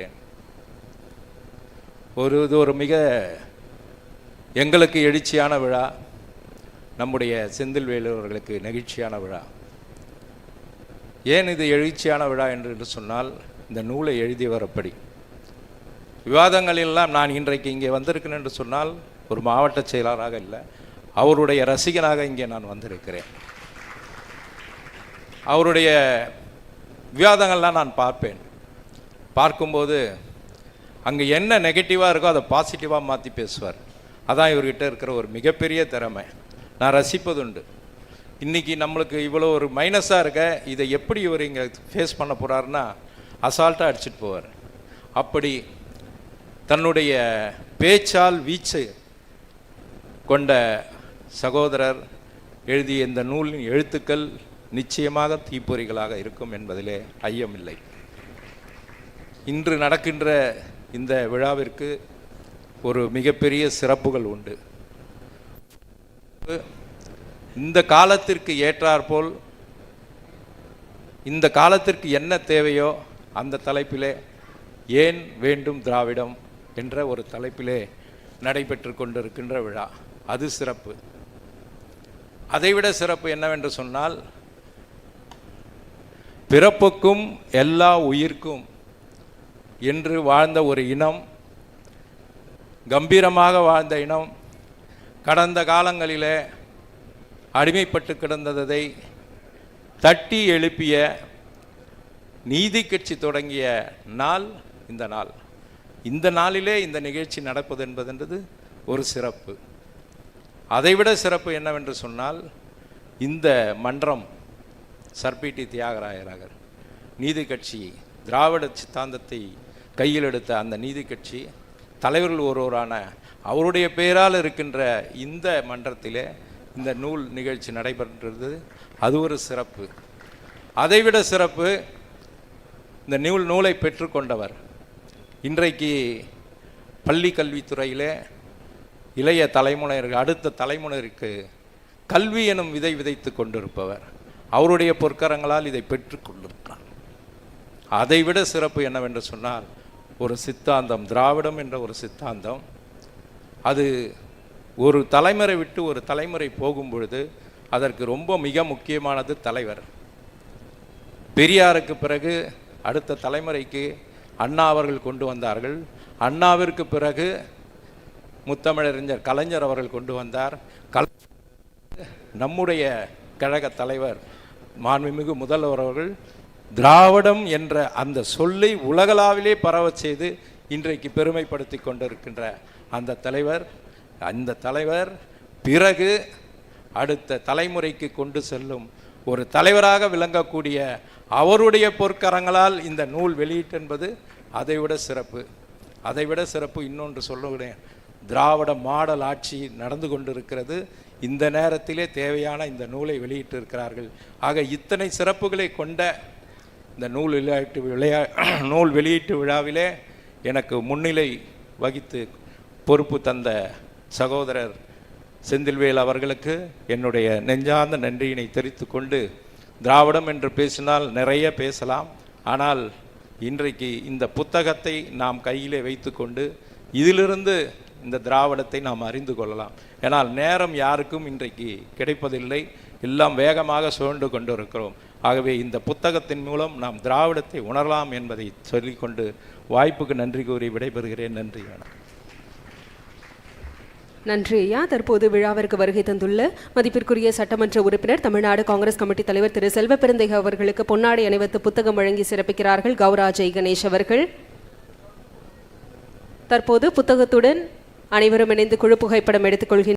கொண்டிருக்கிறேன் ஒரு இது ஒரு மிக எங்களுக்கு எழுச்சியான விழா நம்முடைய செந்தில் வேலூர்களுக்கு நெகிழ்ச்சியான விழா. ஏன் இது எழுச்சியான விழா என்று என்று சொன்னால் இந்த நூலை எழுதி வரப்படி. விவாதங்களெல்லாம் நான் இன்றைக்கு இங்கே வந்திருக்கிறேன் என்று சொன்னால் ஒரு மாவட்ட செயலாளராக இல்லை அவருடைய ரசிகனாக இங்கே நான் வந்திருக்கிறேன். அவருடைய விவாதங்கள்லாம் நான் பார்ப்பேன். பார்க்கும்போது அங்கே என்ன நெகட்டிவாக இருக்கோ அதை பாசிட்டிவாக மாற்றி பேசுவார். அதான் இவர்கிட்ட இருக்கிற ஒரு மிகப்பெரிய திறமை. நான் ரசிப்பதுண்டு. இன்றைக்கி நம்மளுக்கு இவ்வளோ ஒரு மைனஸாக இருக்க இதை எப்படி இவர் இங்கே ஃபேஸ் பண்ண போகிறாருன்னா அசால்ட்டாக அடிச்சுட்டு போவார். அப்படி தன்னுடைய பேச்சால் வீச்சு கொண்ட சகோதரர் எழுதிய இந்த நூலின் எழுத்துக்கள் நிச்சயமாக தீப்பொறிகளாக இருக்கும் என்பதிலே ஐயமில்லை. இன்று நடக்கின்ற இந்த விழாவிற்கு ஒரு மிகப்பெரிய சிறப்புகள் உண்டு. இந்த காலத்திற்கு ஏற்றாற்போல் இந்த காலத்திற்கு என்ன தேவையோ அந்த தலைப்பிலே ஏன் வேண்டும் திராவிடம் என்ற ஒரு தலைப்பிலே நடைபெற்று கொண்டிருக்கின்ற விழா. அது சிறப்பு. அதைவிட சிறப்பு என்னவென்று சொன்னால் பிறப்புக்கும் எல்லா உயிர்க்கும் என்று வாழ்ந்த ஒரு இனம் கம்பீரமாக வாழ்ந்த இனம் கடந்த காலங்களிலே அடிமைப்பட்டு கிடந்ததை தட்டி எழுப்பிய நீதி கட்சி தொடங்கிய நாள் இந்த நாள். இந்த நாளிலே இந்த நிகழ்ச்சி நடப்பது என்பதென்றது ஒரு சிறப்பு. அதைவிட சிறப்பு என்னவென்று சொன்னால் இந்த மன்றம் சர்பிடி தியாகராயராகர் நீதி கட்சி திராவிட சித்தாந்தத்தை கையில் எடுத்த அந்த நீதி கட்சி தலைவர்கள் ஒருவரான அவருடைய பெயரால் இருக்கின்ற இந்த மன்றத்திலே இந்த நூல் நிகழ்ச்சி நடைபெற்றது. அது ஒரு சிறப்பு. அதைவிட சிறப்பு இந்த நூல் நூலை பெற்றுக்கொண்டவர். இன்றைக்கு பள்ளி கல்வித்துறையிலே இளைய தலைமுறையருக்கு அடுத்த தலைமுறைக்கு கல்வி எனும் விதை விதைத்து கொண்டிருப்பவர். அவருடைய பொற்கரங்களால் இதை பெற்றுக்கொண்டிருக்கிறார் அதைவிட சிறப்பு என்னவென்று சொன்னால் ஒரு சித்தாந்தம் திராவிடம் என்ற ஒரு சித்தாந்தம். அது ஒரு தலைமுறை விட்டு ஒரு தலைமுறை போகும் பொழுது அதற்கு ரொம்ப மிக முக்கியமானது தலைவர். பெரியாருக்கு பிறகு அடுத்த தலைமுறைக்கு அண்ணா அவர்கள் கொண்டு வந்தார்கள். அண்ணாவிற்கு பிறகு முத்தமிழறிஞர் கலைஞர் அவர்கள் கொண்டு வந்தார். கல் நம்முடைய கழக தலைவர் மாண்புமிகு முதல்வர் அவர்கள் திராவிடம் என்ற அந்த சொல்லை உலகளாவிலே பரவச் செய்து இன்றைக்கு பெருமைப்படுத்தி கொண்டிருக்கின்ற அந்த தலைவர் அந்த தலைவர் பிறகு அடுத்த தலைமுறைக்கு கொண்டு செல்லும் ஒரு தலைவராக விளங்கக்கூடிய அவருடைய பொற்கரங்களால் இந்த நூல் வெளியிட்டென்பது அதைவிட சிறப்பு. அதைவிட சிறப்பு இன்னொன்று சொல்லுகிறேன். திராவிட மாடல் ஆட்சி நடந்து கொண்டிருக்கிறது. இந்த நேரத்திலே தேவையான இந்த நூலை வெளியிட்டிருக்கிறார்கள். ஆக இத்தனை சிறப்புகளை கொண்ட இந்த நூல் விளையாட்டு விளையா நூல் வெளியீட்டு விழாவிலே எனக்கு முன்னிலை வகித்து பொறுப்பு தந்த சகோதரர் செந்தில்வேல் அவர்களுக்கு என்னுடைய நெஞ்சார்ந்த நன்றியினை தெரித்து கொண்டு திராவிடம் என்று பேசினால் நிறைய பேசலாம். ஆனால் இன்றைக்கு இந்த புத்தகத்தை நாம் கையிலே வைத்துக்கொண்டு இதிலிருந்து இந்த திராவிடத்தை நாம் அறிந்து கொள்ளலாம். ஏனால் நேரம் யாருக்கும் இன்றைக்கு கிடைப்பதில்லை. எல்லாம் வேகமாக சுழண்டு கொண்டு இருக்கிறோம் ஆகவே இந்த புத்தகத்தின் மூலம் நாம் திராவிடத்தை உணரலாம் என்பதை சொல்லிக்கொண்டு வாய்ப்புக்கு நன்றி கூறி விடைபெறுகிறேன். நன்றி வணக்கம் நன்றி ஐயா. தற்போது விழாவிற்கு வருகை தந்துள்ள மதிப்பிற்குரிய சட்டமன்ற உறுப்பினர் தமிழ்நாடு காங்கிரஸ் கமிட்டி தலைவர் திரு செல்வ பெருந்தேக அவர்களுக்கு பொன்னாடை அணிவித்து புத்தகம் வழங்கி சிறப்பிக்கிறார்கள் கௌரா ஜெய் கணேஷ் அவர்கள். தற்போது புத்தகத்துடன் அனைவரும் இணைந்து குழு புகைப்படம் எடுத்துக்கொள்கின்றனர்